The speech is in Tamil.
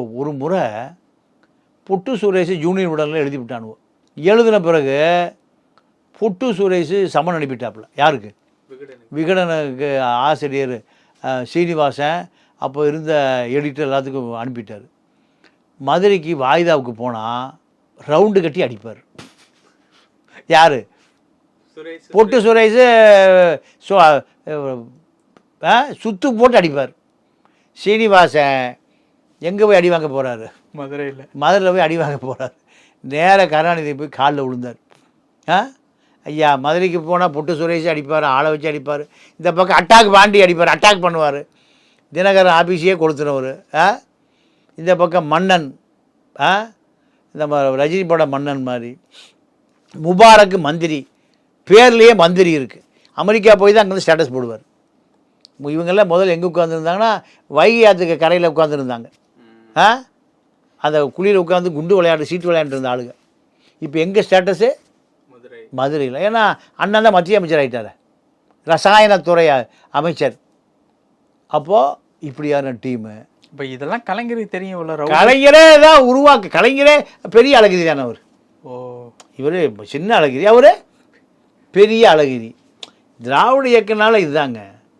ஒரு முறை புட்டு சுரேஷ் ஜூனியர் உடலில் எழுதி விட்டானுவோ எழுதின பிறகு புட்டு சுரேஷ் சமன் அனுப்பிட்டாப்புல. யாருக்கு? விகடனுக்கு. ஆசிரியர் சீனிவாசன் அப்போ இருந்த எடிட்டர் எல்லாத்துக்கும் அனுப்பிட்டார். மதுரைக்கு வாய்தாவுக்கு போனால் ரவுண்டு கட்டி அடிப்பார். யார்? பொட்டு சுரேஷ். சுத்து போட்டு அடிப்பார். சீனிவாசன் எங்கே போய் அடி வாங்க போகிறாரு மதுரையில். மதுரையில் போய் அடி வாங்க போகிறார் நேராக கருணாநிதி போய் காலில் விழுந்தார் ஆ? ஐயா மதுரைக்கு போனால் பொட்டு சுரேஷ் அடிப்பார் ஆளை வச்சு அடிப்பார். இந்த பக்கம் அட்டாக் பாண்டி அடிப்பார் அட்டாக் பண்ணுவார். தினகரன் ஆஃபீஸையே கொடுத்துனவர் ஆ? இந்த பக்கம் மன்னன். ஆ? இந்த ம- ரஜினி பட மன்னன் மாதிரி. முபாரக் மந்திரி. பேர்லேயே மந்திரி இருக்குது அமெரிக்கா போய் தான் அங்கேருந்து ஸ்டேட்டஸ் போடுவார். இவங்கெல்லாம் முதல்ல எங்கே உட்காந்துருந்தாங்கன்னா வைகை ஆற்றுக்கு கரையில் உட்காந்துருந்தாங்க அந்த குழியில் உட்காந்து குண்டு விளையாட்டு சீட்டு விளையாண்டு இருந்த ஆளுங்க. இப்போ எங்கே ஸ்டேட்டஸு மதுரை. மதுரையில். ஏன்னா அண்ணன் தான் மத்திய அமைச்சர் ஆகிட்டார் ரசாயனத்துறை அமைச்சர். அப்போது இப்படியான டீமு இப்போ இதெல்லாம் கலைஞருக்கு தெரியும் உள்ள கலைஞரே தான் உருவாக்கு. கலைஞரே பெரிய அழகிரி தானே அவர். ஓ. இவர் சின்ன அழகிரி. அவர் பெரிய அழகிரி. திராவிட இயக்கனால இதுதாங்க.